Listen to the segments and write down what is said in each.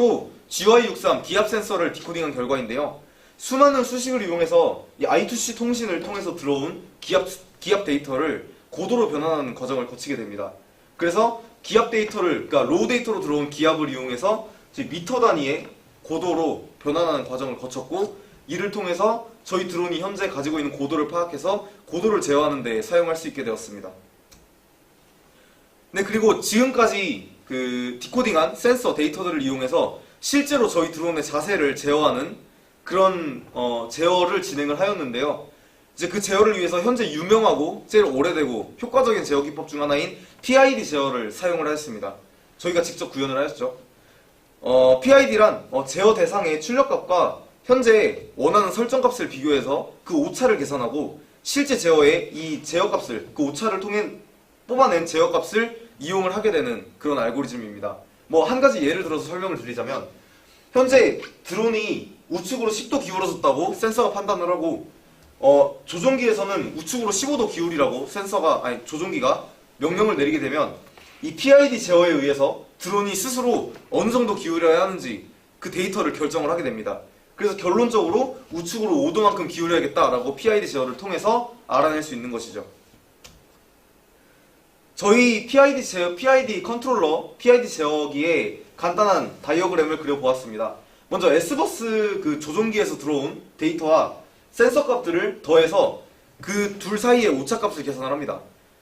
로 GY63 기압 센서를 디코딩한 결과인데요. 수많은 수식을 이용해서 이 I2C 통신을 통해서 들어온 기압, 기압 데이터를 고도로 변환하는 과정을 거치게 됩니다. 그래서 기압 데이터를, 그러니까 로우 데이터로 들어온 기압을 이용해서 미터 단위의 고도로 변환하는 과정을 거쳤고 이를 통해서 저희 드론이 현재 가지고 있는 고도를 파악해서 고도를 제어하는 데 사용할 수 있게 되었습니다. 네, 그리고 지금까지 그 디코딩한 센서 데이터들을 이용해서 실제로 저희 드론의 자세를 제어하는 그런 어, 제어를 진행을 하였는데요. 이제 그 제어를 위해서 현재 유명하고 제일 오래되고 효과적인 제어 기법 중 하나인 PID 제어를 사용을 하였습니다. 저희가 직접 구현을 하였죠. 어, PID란 어, 제어 대상의 출력값과 현재 원하는 설정값을 비교해서 그 오차를 계산하고 실제 제어의 이 제어값을 그 오차를 통해 뽑아낸 제어값을 이용을 하게 되는 그런 알고리즘입니다. 뭐 한 가지 예를 들어서 설명을 드리자면 현재 드론이 우측으로 10도 기울어졌다고 센서가 판단을 하고 어, 조종기에서는 우측으로 15도 기울이라고 센서가 아니 조종기가 명령을 내리게 되면 이 PID 제어에 의해서 드론이 스스로 어느 정도 기울여야 하는지 그 데이터를 결정을 하게 됩니다. 그래서 결론적으로 우측으로 5도만큼 기울여야겠다라고 PID 제어를 통해서 알아낼 수 있는 것이죠. 저희 PID 제어, PID 컨트롤러, PID 제어기에 간단한 다이어그램을 그려보았습니다. 먼저 S버스 그 조종기에서 들어온 데이터와 센서 값들을 더해서 그 둘 사이의 오차값을 계산을 합니다.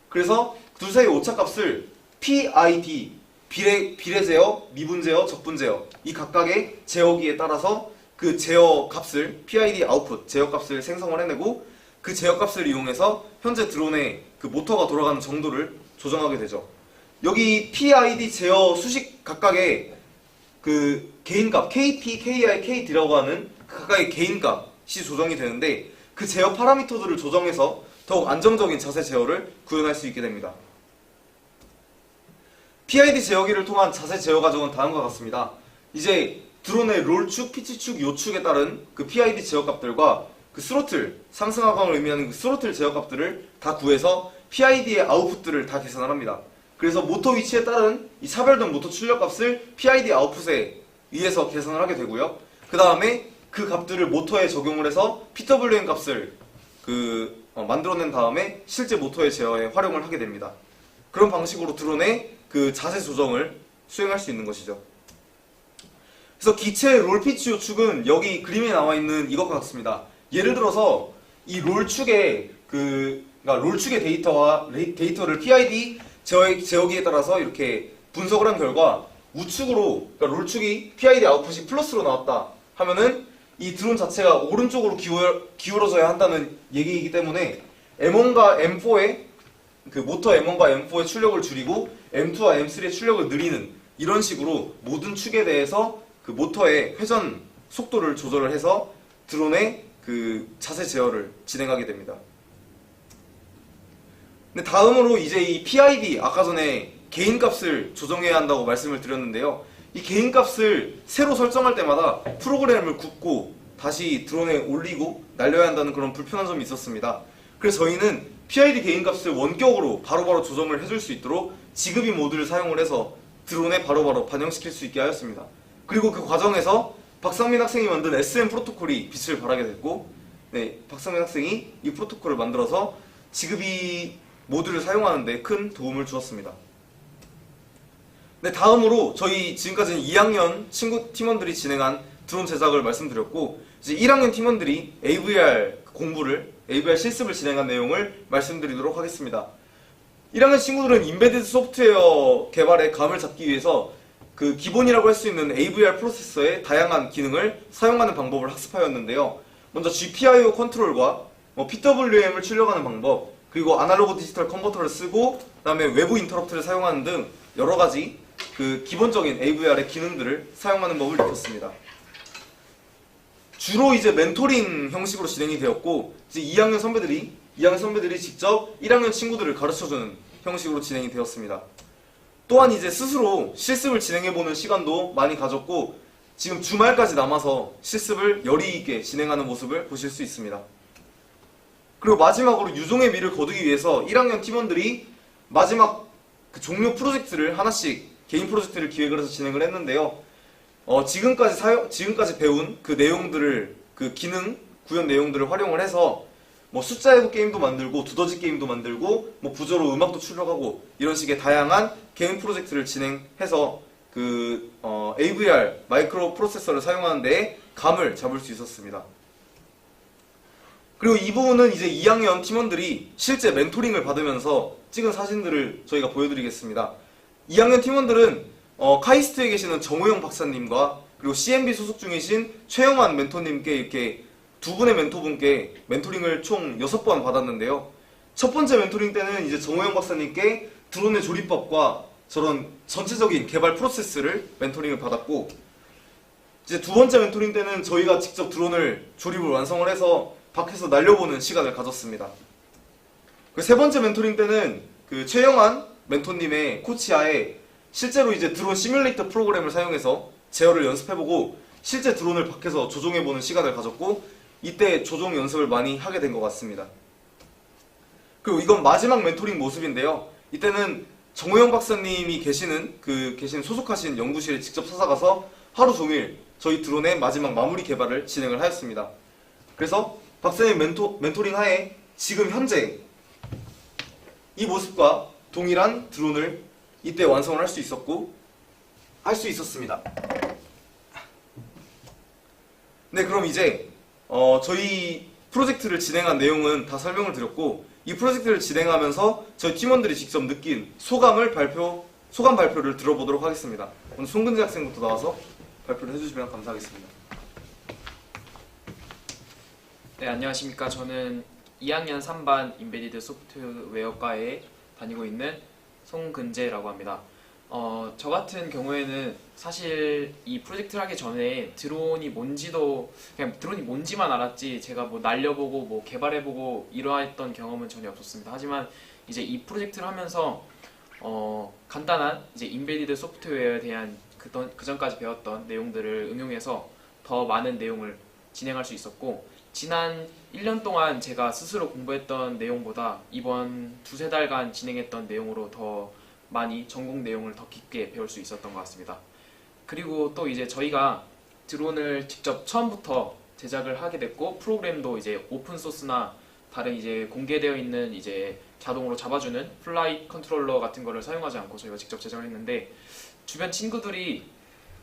그래서 둘 사이의 오차값을 PID, 비례, 비례 제어, 미분 제어, 적분 제어 이 각각의 제어기에 따라서 그 제어 값을 PID 아웃풋 제어 값을 생성을 해내고 그 제어 값을 이용해서 현재 드론의 그 모터가 돌아가는 정도를 조정하게 되죠. 여기 PID 제어 수식 각각의 그 개인값 KP, KI, KD라고 하는 그 각각의 개인값이 조정이 되는데 그 제어 파라미터들을 조정해서 더욱 안정적인 자세 제어를 구현할 수 있게 됩니다. PID 제어기를 통한 자세 제어 과정은 다음과 같습니다. 이제 드론의 롤축, 피치축, 요축에 따른 그 PID 제어 값들과 그 스로틀, 상승 하강을 의미하는 그 스로틀 제어 값들을 다 구해서 PID의 아웃풋들을 다 계산을 합니다. 그래서 모터 위치에 따른 이 차별등 모터 출력 값을 PID 아웃풋에 의해서 계산을 하게 되고요. 그 다음에 그 값들을 모터에 적용을 해서 PWM 값을 그 어, 만들어낸 다음에 실제 모터의 제어에 활용을 하게 됩니다. 그런 방식으로 드론의 그 자세 조정을 수행할 수 있는 것이죠. 그래서 기체 롤피치 요축은 여기 그림에 나와 있는 이것과 같습니다. 예를 들어서 이 롤축의 그 그러니까 롤 축의 데이터와 레이- 데이터를 PID 제어, 제어기에 따라서 이렇게 분석을 한 결과 우측으로 그러니까 롤 축이 PID 아웃풋이 플러스로 나왔다 하면은 이 드론 자체가 오른쪽으로 기울, 기울어 져야 한다는 얘기이기 때문에 M1과 M4의 그 모터 M1과 M4의 출력을 줄이고 M2와 M3의 출력을 늘리는 이런 식으로 모든 축에 대해서 그 모터의 회전 속도를 조절을 해서 드론의 그 자세 제어를 진행하게 됩니다. 근데 다음으로 이제 이 PID 아까 전에 개인 값을 조정해야 한다고 말씀을 드렸는데요. 이 개인 값을 새로 설정할 때마다 프로그램을 굽고 다시 드론에 올리고 날려야 한다는 그런 불편한 점이 있었습니다. 그래서 저희는 PID 개인 값을 원격으로 바로바로 조정을 해줄 수 있도록 지급이 모드를 사용을 해서 드론에 바로바로 반영시킬 수 있게 하였습니다. 그리고 그 과정에서 박상민 학생이 만든 SM 프로토콜이 빛을 발하게 됐고, 네, 박상민 학생이 이 프로토콜을 만들어서 지급이 모드를 사용하는데 큰 도움을 주었습니다. 네, 다음으로 저희 지금까지는 2학년 친구 팀원들이 진행한 드론 제작을 말씀드렸고, 이제 1학년 팀원들이 AVR 공부를, AVR 실습을 진행한 내용을 말씀드리도록 하겠습니다. 1학년 친구들은 인베디드 소프트웨어 개발에 감을 잡기 위해서 그 기본이라고 할 수 있는 AVR 프로세서의 다양한 기능을 사용하는 방법을 학습하였는데요. 먼저 GPIO 컨트롤과 뭐 PWM을 출력하는 방법, 그리고 아날로그 디지털 컨버터를 쓰고 그다음에 외부 인터럽트를 사용하는 등 여러 가지 그 기본적인 AVR의 기능들을 사용하는 법을 익혔습니다. 주로 이제 멘토링 형식으로 진행이 되었고 이제 2학년 선배들이 2학년 선배들이 직접 1학년 친구들을 가르쳐주는 형식으로 진행이 되었습니다. 또한 이제 스스로 실습을 진행해보는 시간도 많이 가졌고 지금 주말까지 남아서 실습을 열의 있게 진행하는 모습을 보실 수 있습니다. 그리고 마지막으로 유종의 미를 거두기 위해서 1학년 팀원들이 마지막 그 종료 프로젝트를 하나씩 개인 프로젝트를 기획을 해서 진행을 했는데요. 어, 지금까지 사용, 지금까지 배운 그 내용들을, 그 기능, 구현 내용들을 활용을 해서 뭐 숫자 해부 게임도 만들고 두더지 게임도 만들고 뭐 부조로 음악도 출력하고 이런 식의 다양한 게임 프로젝트를 진행해서 그 어, AVR 마이크로 프로세서를 사용하는 데 감을 잡을 수 있었습니다. 그리고 이 부분은 이제 2학년 팀원들이 실제 멘토링을 받으면서 찍은 사진들을 저희가 보여드리겠습니다. 2학년 팀원들은 어, 카이스트에 계시는 정우영 박사님과 그리고 CMB 소속 중이신 최영환 멘토님께 이렇게 두 분의 멘토분께 멘토링을 총 6번 받았는데요. 첫 번째 멘토링 때는 이제 정호영 박사님께 드론의 조립법과 저런 전체적인 개발 프로세스를 멘토링을 받았고 이제 두 번째 멘토링 때는 저희가 직접 드론을 조립을 완성을 해서 밖에서 날려보는 시간을 가졌습니다. 그 세 번째 멘토링 때는 그 최영환 멘토님의 코치하에 실제로 이제 드론 시뮬레이터 프로그램을 사용해서 제어를 연습해보고 실제 드론을 밖에서 조종해보는 시간을 가졌고 이때 조종 연습을 많이 하게 된 것 같습니다. 그리고 이건 마지막 멘토링 모습인데요. 이때는 정호영 박사님이 계시는 그 계신 소속하신 연구실에 직접 찾아가서 하루 종일 저희 드론의 마지막 마무리 개발을 진행을 하였습니다. 그래서 박사님 멘토, 멘토링 하에 지금 현재 이 모습과 동일한 드론을 이때 완성을 할 수 있었고 할 수 있었습니다. 네, 그럼 이제 어, 저희 프로젝트를 진행한 내용은 다 설명을 드렸고 이 프로젝트를 진행하면서 저희 팀원들이 직접 느낀 소감을 발표 소감 발표를 들어보도록 하겠습니다. 오늘 송근재 학생부터 나와서 발표를 해주시면 감사하겠습니다. 네, 안녕하십니까. 저는 2학년 3반 인베디드 소프트웨어과에 다니고 있는 송근재라고 합니다. 어, 저 같은 경우에는 사실 이 프로젝트를 하기 전에 드론이 뭔지도 그냥 드론이 뭔지만 알았지 제가 뭐 날려보고 뭐 개발해보고 이러했던 경험은 전혀 없었습니다. 하지만 이제 이 프로젝트를 하면서 어, 간단한 이제 인베디드 소프트웨어에 대한 그전, 그전까지 배웠던 내용들을 응용해서 더 많은 내용을 진행할 수 있었고 지난 1년 동안 제가 스스로 공부했던 내용보다 이번 두세 달간 진행했던 내용으로 더 많이 전공 내용을 더 깊게 배울 수 있었던 것 같습니다. 그리고 또 이제 저희가 드론을 직접 처음부터 제작을 하게 됐고 프로그램도 이제 오픈 소스나 다른 이제 공개되어 있는 이제 자동으로 잡아주는 플라이 컨트롤러 같은 거를 사용하지 않고 저희가 직접 제작을 했는데 주변 친구들이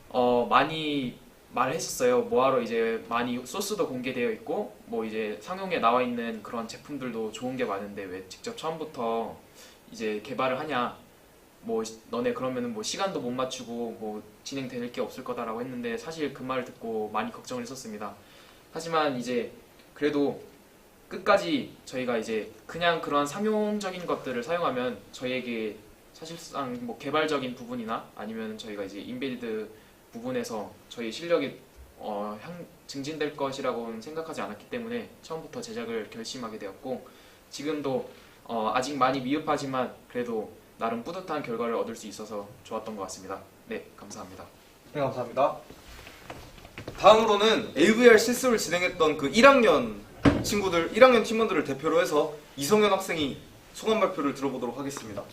어 많이 말했었어요. 뭐하러 이제 많이 소스도 공개되어 있고 뭐 이제 상용에 나와 있는 그런 제품들도 좋은 게 많은데 왜 직접 처음부터 이제 개발을 하냐? 뭐 시- 너네 그러면은 뭐 시간도 못 맞추고 뭐 진행될 게 없을 거다라고 했는데 사실 그 말을 듣고 많이 걱정을 했었습니다. 하지만 이제 그래도 끝까지 저희가 이제 그냥 그런 상용적인 것들을 사용하면 저희에게 사실상 뭐 개발적인 부분이나 아니면 저희가 이제 인베디드 부분에서 저희 실력이 어, 향, 증진될 것이라고는 생각하지 않았기 때문에 처음부터 제작을 결심하게 되었고 지금도 어, 아직 많이 미흡하지만 그래도 나름 뿌듯한 결과를 얻을 수 있어서 좋았던 것 같습니다. 네, 감사합니다. 네, 감사합니다. 다음으로는 AVR 실습을 진행했던 그 1학년 친구들, 1학년 팀원들을 대표로 해서 이성현 학생이 소감 발표를 들어보도록 하겠습니다.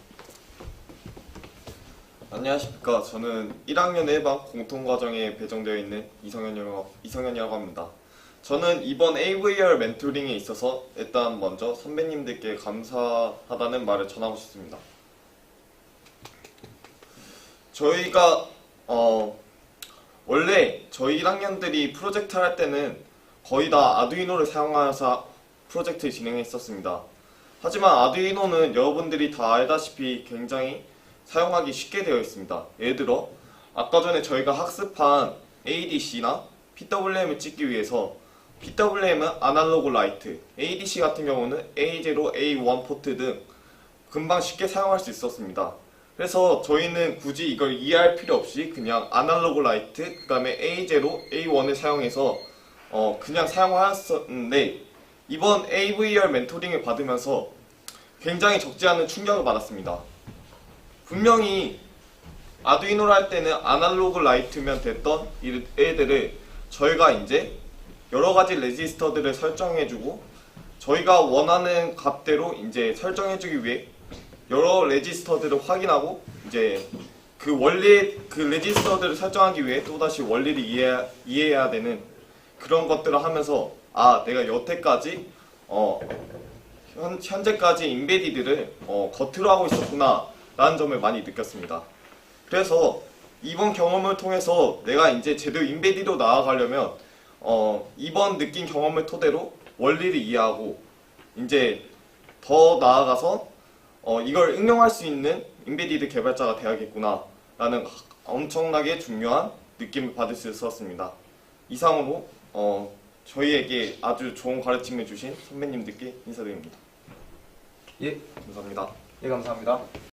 안녕하십니까. 저는 1학년 1반 공통과정에 배정되어 있는 이성현이라고, 이성현이라고 합니다. 저는 이번 AVR 멘토링에 있어서 일단 먼저 선배님들께 감사하다는 말을 전하고 싶습니다. 저희가 어 원래 저희 1학년들이 프로젝트 할 때는 거의 다 아두이노를 사용하여서 프로젝트 진행했었습니다. 하지만 아두이노는 여러분들이 다 알다시피 굉장히 사용하기 쉽게 되어 있습니다. 예를 들어 아까 전에 저희가 학습한 ADC나 PWM을 찍기 위해서 PWM은 아날로그 라이트, ADC 같은 경우는 A0, A1 포트 등 금방 쉽게 사용할 수 있었습니다. 그래서 저희는 굳이 이걸 이해할 필요 없이 그냥 아날로그 라이트, 그 다음에 A0, A1을 사용해서 어, 그냥 사용하였었는데 이번 AVR 멘토링을 받으면서 굉장히 적지 않은 충격을 받았습니다. 분명히 아두이노를 할 때는 아날로그 라이트면 됐던 이 애들을 저희가 이제 여러 가지 레지스터들을 설정해주고 저희가 원하는 값대로 이제 설정해주기 위해 여러 레지스터들을 확인하고 이제 그 원리 그 레지스터들을 설정하기 위해 또다시 원리를 이해, 이해해야 되는 그런 것들을 하면서 아 내가 여태까지 어 현, 현재까지 인베디드를 어, 겉으로 하고 있었구나 라는 점을 많이 느꼈습니다. 그래서 이번 경험을 통해서 내가 이제 제대로 인베디드로 나아가려면 어, 이번 느낀 경험을 토대로 원리를 이해하고 이제 더 나아가서 어, 이걸 응용할 수 있는 인베디드 개발자가 돼야겠구나 라는 엄청나게 중요한 느낌을 받을 수 있었습니다. 이상으로 어, 저희에게 아주 좋은 가르침을 주신 선배님들께 인사드립니다. 예, 감사합니다. 예 감사합니다.